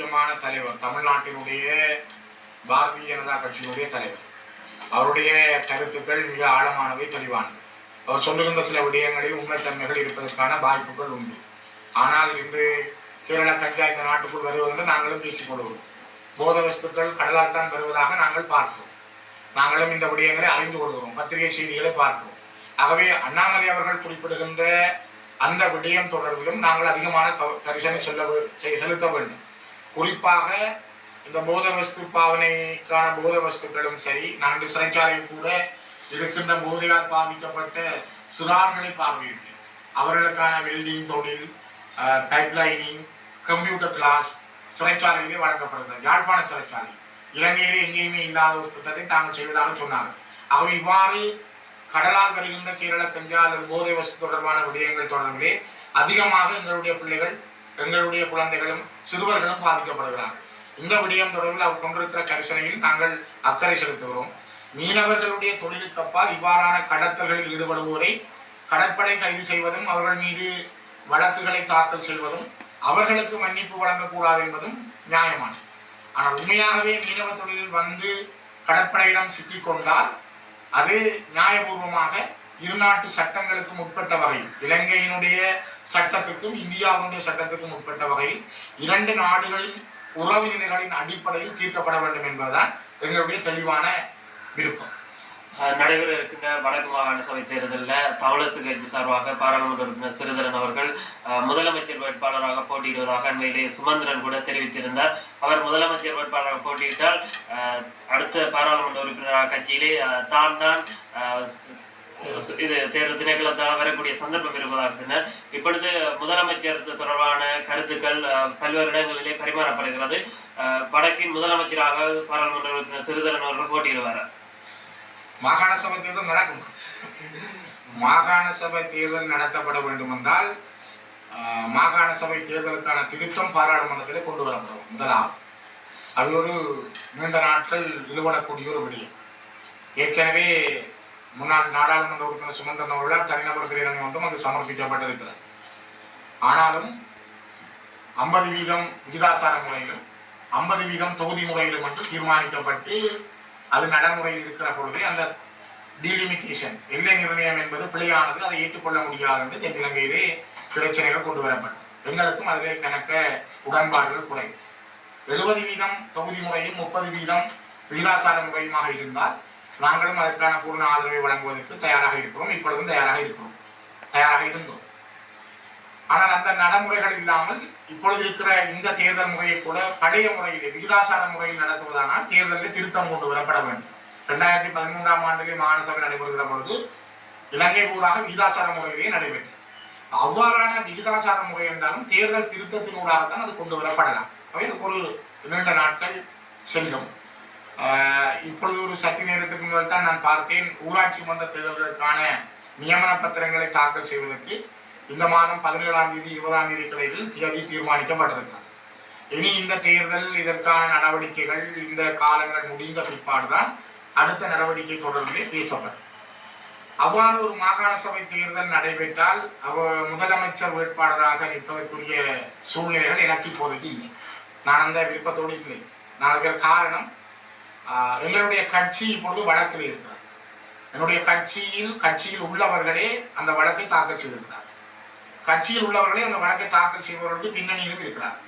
முக்கியமான தலைவர் தமிழ்நாட்டினுடைய பாரதிய ஜனதா கட்சியினுடைய தலைவர். அவருடைய கருத்துக்கள் மிக ஆழமானவை தெளிவானவை. அவர் சொல்லுகின்ற சில விடயங்களில் உண்மைத்தன்மைகள் இருப்பதற்கான வாய்ப்புகள் உண்டு. ஆனால் இன்று கேரள கஞ்சா இந்த நாட்டுக்குள் வருவதென்று நாங்களும் பேசிக்கொள்கிறோம். போத வஸ்துக்கள் கடலால் தான் வருவதாக நாங்கள் பார்க்கிறோம். நாங்களும் இந்த விடயங்களை அறிந்து கொள்கிறோம் பத்திரிகை செய்திகளை பார்க்கிறோம். ஆகவே அண்ணாமலை அவர்கள் குறிப்பிடுகின்ற அந்த விடயம் தொடர்பிலும் நாங்கள் அதிகமான கரிசனை செல்ல செலுத்த வேண்டும். குறிப்பாக இந்த போத வஸ்து பாவனைக்கான போத வஸ்துக்களும் சரி நான்கு சிறைச்சாலையில் கூட இருக்கின்ற போதையால் பாதிக்கப்பட்ட சிறார்களை பார்வையிட்டு அவர்களுக்கான வெல்டிங் தொழில் பைப்லைனிங் கம்ப்யூட்டர் கிளாஸ் சிறைச்சாலையிலே வழங்கப்படுகிறது. யாழ்ப்பாண சிறைச்சாலை. இலங்கையிலே எங்கேயுமே இல்லாத ஒரு திட்டத்தை தாங்கள் செய்வதாக சொன்னார்கள். அவை இவ்வாறு கடலால் வருகின்ற கேரள கஞ்சா அல்லது போதை வசதி தொடர்பான விடயங்கள் தொடர்பிலே அதிகமாக எங்களுடைய பிள்ளைகள் எங்களுடைய குழந்தைகளும் சிறுவர்களும் பாதிக்கப்படுகிறார்கள் இந்த விடயம் தொடர்பில் அவர் கொண்டிருக்கிற கரிசனையில் நாங்கள் அக்கறை செலுத்துகிறோம். மீனவர்களுடைய தொழிலுக்கு அப்பால் இவ்வாறான கடத்தல்களில் ஈடுபடுவோரை கடற்படை கைது செய்வதும் அவர்கள் மீது வழக்குகளை தாக்கல் செய்வதும் அவர்களுக்கு மன்னிப்பு வழங்கக்கூடாது என்பதும் நியாயமானது. ஆனால் உண்மையாகவே மீனவ தொழிலில் வந்து கடற்படையிடம் சிக்கிக்கொண்டால் அது நியாயபூர்வமாக இரு நாட்டு சட்டங்களுக்கு முற்பட்ட வகையில் இலங்கையினுடைய சட்டத்துக்கும் இந்தியாவுடைய சட்டத்துக்கும் முற்பட்ட வகையில் இரண்டு நாடுகளின் உறவினர்களின் அடிப்படையில் தீர்க்கப்பட வேண்டும் என்பதுதான் எங்களுடைய தெளிவான விருப்பம். நடைபெற இருக்கின்ற வடக்கு மாகாண சபை தேர்தலில் தமிழரசு கட்சி சார்பாக பாராளுமன்ற உறுப்பினர் சிறுதரன் அவர்கள் முதலமைச்சர் வேட்பாளராக போட்டியிடுவதாக அண்மையிலே சுமந்திரன் கூட தெரிவித்திருந்தார். அவர் முதலமைச்சர் வேட்பாளராக போட்டியிட்டால் அடுத்த பாராளுமன்ற உறுப்பினராக கட்சியிலே தான் தான் இது தேர்வு திணைக்களத்தால் வரக்கூடிய சந்தர்ப்பம் இருப்பதாக இப்பொழுது முதலமைச்சர் தொடர்பான கருத்துக்கள் அஹ், பல்வேறு இடங்களிலே பரிமாறப்படுகிறது. அஹ், வடக்கின் முதலமைச்சராக பாராளுமன்ற உறுப்பினர் சிறிதரன் அவர்கள் போட்டியிடுவார். மாகாண சபை தேர்தல் நடக்கும்? மாகாண சபை தேர்தல் நடத்தப்பட வேண்டும் என்றால் ஆஹ், மாகாண சபை தேர்தலுக்கான திருத்தம் பாராளுமன்றத்திலே கொண்டு வரப்படும். முதலாம். அது ஒரு நீண்ட நாட்கள் நிறுவனக்கூடிய ஒரு விடயம். ஏற்கனவே முன்னாள் நாடாளுமன்ற உறுப்பினர் சுமந்திரன் அவர்களால் தனிநபர் பிரேரணை ஒன்றும் அது சமர்ப்பிக்கப்பட்டிருக்கிறது. ஆனாலும் ஐம்பது வீதம் விகிதாசார முறையிலும் ஐம்பது வீதம் தொகுதி முறையிலும் என்று தீர்மானிக்கப்பட்டு அது நடைமுறையில் இருக்கிற பொழுது அந்த டீலிமிட்டேஷன் எல்லை நிர்ணயம் என்பது பிழையானது அதை ஏற்றுக்கொள்ள முடியாது என்று தென்னிலங்கையிலே பிரச்சனைகள் கொண்டு வரப்பட்டது. எங்களுக்கும் அதிலே கணக்க உடன்பாடுகள் குறை எழுபது வீதம் தொகுதி முறையும் முப்பது வீதம் விகிதாசார முறையுமாக இருந்தால் நாங்களும் அதற்கான பூர்ண ஆதரவை வழங்குவதற்கு தயாராக இருக்கிறோம். இப்பொழுதும் தயாராக இருக்கிறோம். தயாராக இருந்தோம். ஆனால் அந்த நடைமுறைகள் இல்லாமல் இப்பொழுது இருக்கிற இந்த தேர்தல் முறையை கூட பழைய முறையிலே விகிதாசார முறையில் நடத்துவதானால் தேர்தலில் திருத்தம் கொண்டு வரப்பட வேண்டும். ரெண்டாயிரத்தி பதிமூன்றாம் ஆண்டிலே மாநிலசபை நடைபெறுகிற பொழுது இலங்கை ஊடாக விகிதாசார முறையிலேயே நடைபெற்றது. அவ்வாறான விகிதாசார முறை என்றாலும் தேர்தல் திருத்தத்தினூடாகத்தான் அது கொண்டு வரப்படலாம். அவை அதுக்கு ஒரு நீண்ட நாட்கள் செல்லும். இப்பொழுது ஒரு சற்று நேரத்துக்கு முதல் தான் நான் பார்த்தேன். ஊராட்சி மன்ற தேர்தல்களுக்கான நியமன பத்திரங்களை தாக்கல் செய்வதற்கு இந்த மாதம் பதினேழாம் தேதி இருபதாம் தேதி கிளையில் தேதி தீர்மானிக்கப்பட்டிருக்கிறது. இனி இந்த தேர்தல் இதற்கான நடவடிக்கைகள் இந்த காலங்கள் முடிந்த பிற்பாடுதான் அடுத்த நடவடிக்கை தொடர்பிலே பேசப்படும். அவ்வாறு ஒரு மாகாண சபை தேர்தல் நடைபெற்றால் அவ முதலமைச்சர் வேட்பாளராக நிற்பதற்குரிய சூழ்நிலைகள் எனக்கு இப்போதைக்கு இல்லை. நான் அந்த விருப்பத்தோடு இல்லை. நான் இருக்கிற காரணம் எங்களுடைய கட்சி இப்பொழுது வழக்கில் இருக்கிறது. என்னுடைய கட்சியில் கட்சியில் உள்ளவர்களே அந்த வழக்கை தாக்கல் செய்திருக்கிறார். கட்சியில் உள்ளவர்களே அந்த வழக்கை தாக்கல் செய்பவர்களுக்கு பின்னணியிலும் இருக்கிறார்.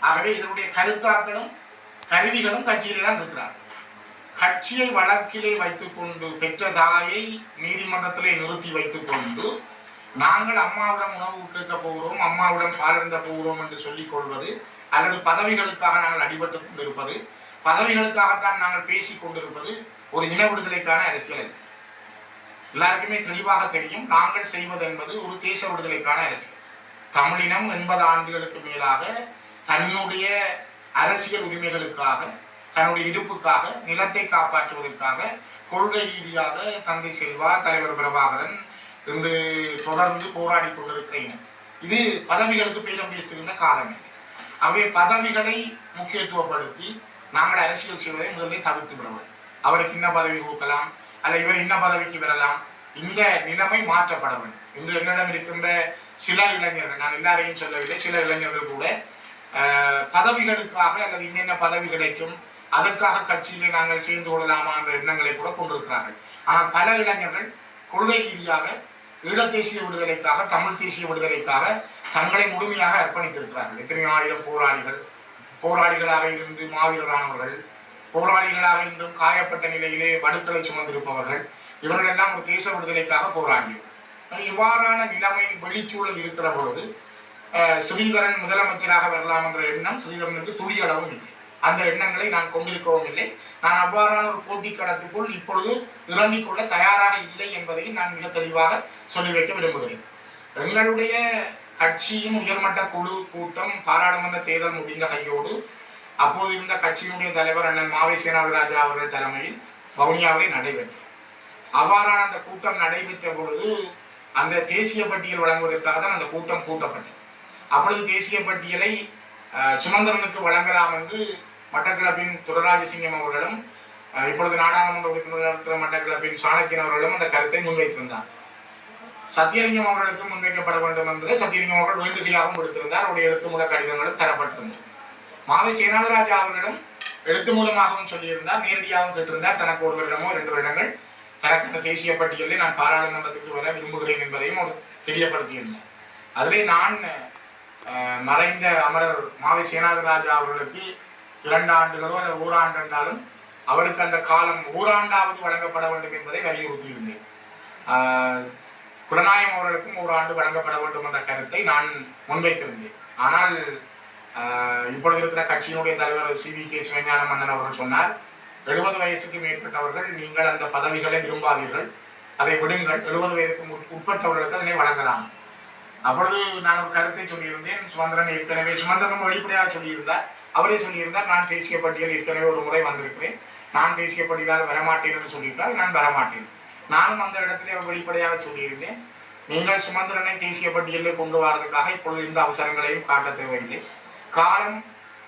ஆகவே இதனுடைய கருத்தாக்களும் கருவிகளும் கட்சியிலே தான் இருக்கிறார். கட்சியை வழக்கிலே வைத்துக்கொண்டு பெற்ற தாயை நீதிமன்றத்திலே நிறுத்தி வைத்துக்கொண்டு நாங்கள் அம்மாவிடம் உணவு கேட்க போகிறோம் அம்மாவிடம் பாலிருந்த போகிறோம் என்று சொல்லிக் கொள்வது அல்லது பதவிகளுக்காக நாங்கள் அடிபட்டு கொண்டிருப்பது பதவிகளுக்காகத்தான் நாங்கள் பேசிக் கொண்டிருப்பது ஒரு இன விடுதலைக்கான அரசியல் அல்ல. எல்லாருக்குமே தெளிவாக தெரியும் நாங்கள் செய்வது என்பது ஒரு தேச விடுதலைக்கான அரசியல். தமிழினம் எண்பது ஆண்டுகளுக்கு மேலாக தன்னுடைய அரசியல் உரிமைகளுக்காக தன்னுடைய இருப்புக்காக நிலத்தை காப்பாற்றுவதற்காக கொள்கை ரீதியாக தந்தை செல்வா தலைவர் பிரபாகரன் என்று தொடர்ந்து போராடி கொண்டிருக்கிற இனம். இது பதவிகளுக்கு பேரம் பேசுகின்ற காலம். அவை பதவிகளை முக்கியத்துவப்படுத்தி நாங்கள் அரசியல் செய்வதை முதலில் தவிர்த்து விட வேண்டும் அவருக்கு இன்ன பதவி கொடுக்கலாம் அல்ல இவர் இன்ன பதவிக்கு வரலாம். இந்த நிலைமை மாற்றப்பட வேண்டும் இன்று என்னிடம் இருக்கின்ற சில இளைஞர்கள் நான் எல்லாரையும் சொல்லவில்லை சில இளைஞர்கள் கூட பதவிகளுக்காக அல்லது என்னென்ன பதவி கிடைக்கும் அதற்காக கட்சியிலே நாங்கள் சேர்ந்து கொள்ளலாமா என்ற எண்ணங்களை கூட கொண்டிருக்கிறார்கள். ஆனால் பல இளைஞர்கள் கொள்கை ரீதியாக ஈழத் தேசிய விடுதலைக்காக தமிழ் தேசிய விடுதலைக்காக தங்களை முழுமையாக அர்ப்பணித்திருக்கிறார்கள். எத்தனையோ ஆயிரம் போராளிகள் போராளிகளாக இருந்து மாவீரரானவர்கள் போராளிகளாக இருந்தும் காயப்பட்ட நிலையிலே வடுக்களை சுமந்திருப்பவர்கள் இவர்கள் எல்லாம் ஒரு தேச விடுதலைக்காக போராடியோம் இவ்வாறான நிலைமை வெளிச்சூழல் இருக்கிற பொழுது ஸ்ரீதரன் முதலமைச்சராக வரலாம் என்ற எண்ணம் ஸ்ரீதரனுக்கு துளியளவும் இல்லை. அந்த எண்ணங்களை நான் கொண்டிருக்கவும் இல்லை. நான் அவ்வாறான ஒரு போட்டி களத்துக்குள் இப்பொழுது இறங்கிக்கொள்ள தயாராக இல்லை என்பதையும் நான் மிக தெளிவாக சொல்லி வைக்க விரும்புகிறேன். எங்களுடைய கட்சியின் உயர்மட்ட குழு கூட்டம் பாராளுமன்ற தேர்தல் முடிந்த கையோடு அப்போது இருந்த கட்சியினுடைய தலைவர் அண்ணன் மாவை சேனாதிராஜா அவர்கள் தலைமையில் வவுனியாவில் நடைபெற்றது. அவ்வாறான அந்த கூட்டம் நடைபெற்ற பொழுது அந்த தேசிய பட்டியல் வழங்குவதற்காக தான் அந்த கூட்டம் கூட்டப்பட்டது. அப்பொழுது தேசிய பட்டியலை சுமந்திரனுக்கு வழங்கலாம் என்று மட்டக்கிழப்பின் துரராஜசிங்கம் அவர்களும் இப்பொழுது நாடாளுமன்ற உறுப்பினர் இருக்கிற சாணக்கியன் அவர்களும் அந்த கருத்தை முன்வைத்திருந்தார் சத்தியலிங்கம் அவர்களுக்கு முன்வைக்கப்பட வேண்டும் என்பதை சத்தியலிங்கம் அவர்கள் வேண்டுகையாகவும் கொடுத்திருந்தார். அவருடைய எழுத்து மூல கடிதங்களும் தரப்பட்டிருந்தது மாவை சேனாதராஜா அவர்களும் எழுத்து மூலமாகவும் சொல்லியிருந்தார். நேரடியாகவும் கேட்டிருந்தார். தனக்கு ஒரு வருடமோ இரண்டு வருடங்கள் தனக்கு அந்த தேசிய பட்டியலில் நான் பாராளுமன்றத்துக்கு வர விரும்புகிறேன் என்பதையும் அவர் தெரியப்படுத்தியிருந்தார். அதிலே நான் மறைந்த அமரர் மாவை சேனாதராஜா அவர்களுக்கு இரண்டு ஆண்டுகளோ அல்லது ஓராண்டு என்றாலும் அவருக்கு அந்த காலம் ஓராண்டாவது வழங்கப்பட வேண்டும் என்பதை வலியுறுத்தியிருந்தேன். புலனாயம் அவர்களுக்கும் ஒரு ஆண்டு வழங்கப்பட வேண்டும் என்ற கருத்தை நான் முன்வைத்திருந்தேன். ஆனால் இப்பொழுது இருக்கிற கட்சியினுடைய தலைவர் சி. வி. கே. சிவஞான மன்னன் அவர்கள் சொன்னார் எழுபது வயசுக்கு மேற்பட்டவர்கள் நீங்கள் அந்த பதவிகளை விரும்பாதீர்கள். அதை விடுங்கள். எழுபது வயதுக்கு உட்பட்டவர்களுக்கு அதனை வழங்கலாம். அப்பொழுது நான் ஒரு கருத்தை சொல்லியிருந்தேன். சுமந்திரன் ஏற்கனவே சுமந்திரன் வெளிப்படையாக சொல்லியிருந்தார். அவரே சொல்லியிருந்தார் நான் தேசிய பட்டியல் ஏற்கனவே ஒரு முறை வந்திருக்கிறேன். நான் தேசிய பட்டியலால் வரமாட்டேன் என்று சொல்லியிருந்தால் நான் வரமாட்டேன். நானும் அந்த இடத்திலே அவர் வெளிப்படையாக சொல்லியிருந்தேன். நீங்கள் சுமந்திரனை தேசிய பட்டியலில் கொண்டு வரதுக்காக இப்பொழுது இந்த அவசரங்களையும் காட்ட தேவையில்லை. காலம்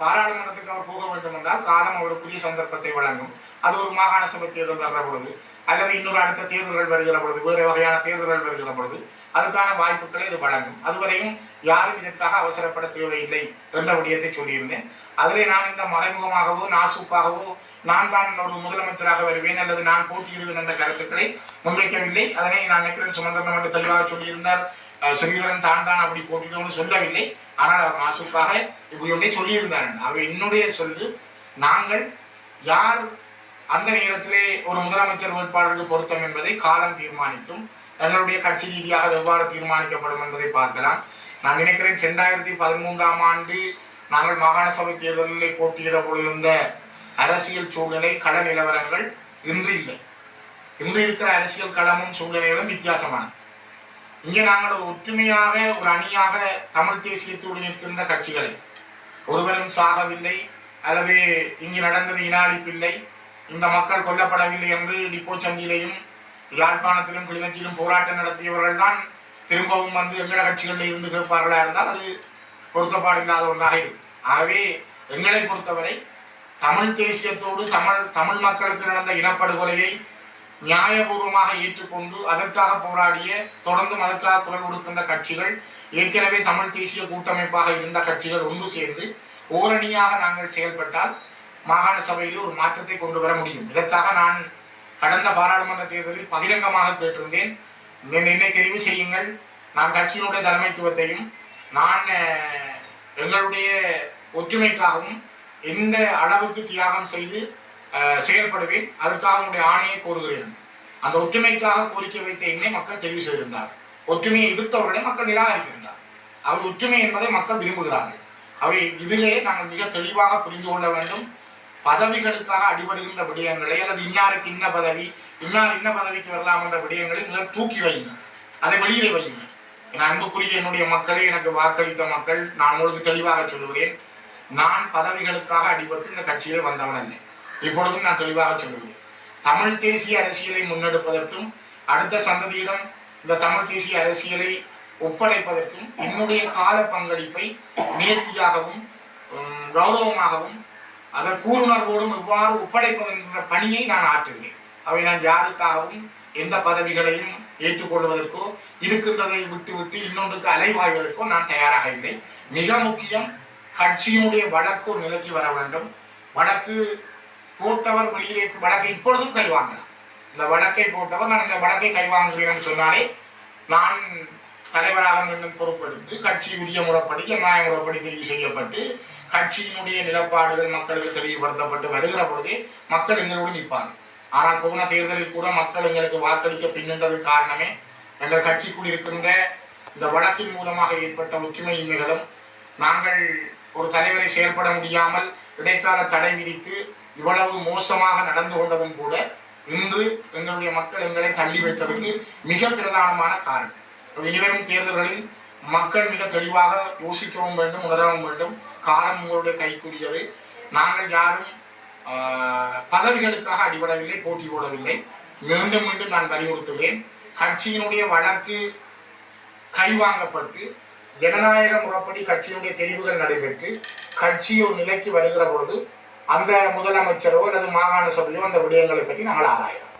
பாராளுமன்றத்துக்கு அவர் போக வேண்டும் என்றால் காலம் அவருக்குரிய சந்தர்ப்பத்தை வழங்கும். அது ஒரு மாகாண சபை தேர்தல் வர்ற பொழுது. அல்லது இன்னொரு அடுத்த தேர்தல்கள் வருகிற பொழுது வேறு வகையான தேர்தல்கள் வருகிற பொழுது அதுக்கான வாய்ப்புகளை இது வழங்கும். அதுவரையும் யாரும் இதற்காக அவசரப்பட தேவையில்லை என்ற விடயத்தை சொல்லியிருந்தேன். அதிலே நான் இந்த மறைமுகமாகவோ நாசூக்காகவோ நான் தான் ஒரு முதலமைச்சராக வருவேன் அல்லது நான் போட்டியிடுவேன் என்ற கருத்துக்களை முன்வைக்கவில்லை. அதனை நான் நினைக்கிறேன் சுமந்திரன் என்று தெளிவாக சொல்லியிருந்தார். ஸ்ரீதரன் தான் தான் அப்படி போட்டியிடுவோம்னு சொல்லவில்லை. ஆனால் அவர் நாசூக்காக இப்படி ஒன்றை சொல்லியிருந்தார். அவர் என்னுடைய சொல்லு நாங்கள் யார் அந்த நேரத்திலே ஒரு முதலமைச்சர் வேட்பாளருக்கு பொருத்தம் என்பதை காலம் தீர்மானிக்கும். தங்களுடைய கட்சி ரீதியாக எவ்வாறு தீர்மானிக்கப்படும் என்பதை பார்க்கலாம். நான் நினைக்கிறேன் ரெண்டாயிரத்தி பதிமூன்றாம் ஆண்டு நாங்கள் மாகாண சபை தேர்தலில் போட்டியிட போயிருந்த அரசியல் சூழ்நிலை கள நிலவரங்கள் இன்று இல்லை. இன்று இருக்கிற அரசியல் களமும் சூழ்நிலைகளும் வித்தியாசமானது இங்கே நாங்கள் ஒரு ஒற்றுமையாக ஒரு அணியாக தமிழ் தேசியத்தோடு நிற்கின்ற கட்சிகளை. ஒருவரும் சாகவில்லை அல்லது இங்கு நடந்தது இனாளிப்பில்லை இந்த மக்கள் கொல்லப்படவில்லை என்று டிப்போ சந்தியிலையும் யாழ்ப்பாணத்திலும் கிளிநொச்சியிலும் போராட்டம் நடத்தியவர்கள் தான் திரும்பவும் வந்து எங்கட கட்சிகளில் இருந்து கேட்பார்களா இருந்தால் அது பொருத்தப்பாடு இல்லாத ஒன்றாக இருக்கும். ஆகவே எங்களை பொறுத்தவரை தமிழ் தேசியத்தோடு தமிழ் தமிழ் மக்களுக்கு நடந்த இனப்படுகொலையை நியாயபூர்வமாக ஏற்றுக்கொண்டு அதற்காக போராடிய தொடர்ந்தும் அதற்காக குரல் கொடுக்கின்ற கட்சிகள் ஏற்கனவே தமிழ் தேசிய கூட்டமைப்பாக இருந்த கட்சிகள் ஒன்று சேர்ந்து ஓரணியாக நாங்கள் செயல்பட்டால் மாகாண சபையில் ஒரு மாற்றத்தை கொண்டு வர முடியும். இதற்காக நான் கடந்த பாராளுமன்ற தேர்தலில் பகிரங்கமாக கேட்டிருந்தேன். என்னை என்னை தெரிவு செய்யுங்கள். நான் கட்சியினுடைய தலைமைத்துவத்தையும் நான் எங்களுடைய ஒற்றுமைக்காகவும் எந்த அளவுக்கு தியாகம் செய்து செயல்படுவேன் அதற்காக உங்களுடைய ஆணையை கோருகிறேன். அந்த ஒற்றுமைக்காக கோரிக்கை வைத்த என்னை மக்கள் தெரிவு செய்திருந்தார். ஒற்றுமையை எதிர்த்தவர்களை மக்கள் நிராகரித்திருந்தார். அவை ஒற்றுமை என்பதை மக்கள் விரும்புகிறார்கள். அவை இதிலே நாங்கள் மிக தெளிவாக புரிந்து கொள்ள வேண்டும். பதவிகளுக்காக அடிபடுகின்ற விடயங்களை அல்லது இன்னாருக்கு இன்ன பதவி இன்னார் இன்ன பதவிக்கு வரலாம் என்ற விடயங்களை முதல் தூக்கி வையுங்கள் அதை வெளியிலே வையுங்கள் என் அன்புக்குரிய என்னுடைய மக்களை எனக்கு வாக்களித்த மக்கள் நான் உங்களுக்கு தெளிவாக சொல்லுகிறேன். நான் பதவிகளுக்காக அடிபட்டு இந்த கட்சியிலே வந்தவன் அல்ல. இப்பொழுதும் நான் தெளிவாக சொல்லுகிறேன். தமிழ் தேசிய அரசியலை முன்னெடுப்பதற்கும் அடுத்த சந்ததியிடம் இந்த தமிழ் தேசிய அரசியலை ஒப்படைப்பதற்கும் என்னுடைய கால பங்களிப்பை நேர்த்தியாகவும் கௌரவமாகவும் அதன் கூறுணர்வோடும் எவ்வாறு ஒப்படைப்பது என்ற பணியை நான் ஆற்றுகிறேன். அவை நான் யாருக்காகவும் எந்த பதவிகளையும் ஏற்றுக்கொள்வதற்கோ இருக்கின்றதை விட்டுவிட்டு இன்னொன்றுக்கு அலைவாய்வதற்கோ நான் தயாராக இல்லை. மிக முக்கியம் கட்சியினுடைய வழக்கு நிலைக்கு வர வேண்டும். வழக்கு போட்டவர் வெளியிலே வழக்கை இப்பொழுதும் கைவாங்கலாம். இந்த வழக்கை போட்டவர் நான் இந்த வழக்கை கைவாங்குகிறேன் சொன்னாலே நான் தலைவராக மீண்டும் பொறுப்பெடுத்து கட்சி உரிய முறைப்படி நியாய முறைப்படி தெரிவு செய்யப்பட்டு கட்சியினுடைய நிலப்பாடுகள் மக்களுக்கு தெளிவுபடுத்தப்பட்டு வருகிற பொழுது மக்கள் எங்களோடு நிற்பாங்க. ஆனால் போன தேர்தலில் கூட மக்கள் எங்களுக்கு வாக்களிக்க பின்னின்றது காரணமே எங்கள் கட்சிக்குள் இருக்கின்ற இந்த வழக்கின் மூலமாக ஏற்பட்ட ஒற்றுமையின்மைகளும் நாங்கள் ஒரு தலைவரை செயல்பட முடியாமல் இடைக்கால தடை விதித்து இவ்வளவு மோசமாக நடந்து கொண்டதும் கூட இன்று எங்களுடைய மக்கள் எங்களை தள்ளி வைத்ததற்கு மிக பிரதானமான காரணம். இனிவரும் தேர்தல்களில் மக்கள் மிக தெளிவாக யோசிக்கவும் வேண்டும் உணரவும் வேண்டும். காலம் உங்களுடைய கைக்குரியது நாங்கள் யாரும் பதவிகளுக்காக அடிபடவில்லை போட்டி போடவில்லை. மீண்டும் மீண்டும் நான் வலியுறுத்துகிறேன் கட்சியினுடைய வழக்கு கைவாங்கப்பட்டு ஜனநாயக முறைப்படி கட்சியினுடைய தெரிவுகள் நடைபெற்று கட்சி ஒரு நிலைக்கு வருகிற பொழுது அந்த முதலமைச்சரோ அல்லது மாகாண சபையோ அந்த விடயங்களை பற்றி நாங்கள் ஆராயலாம்.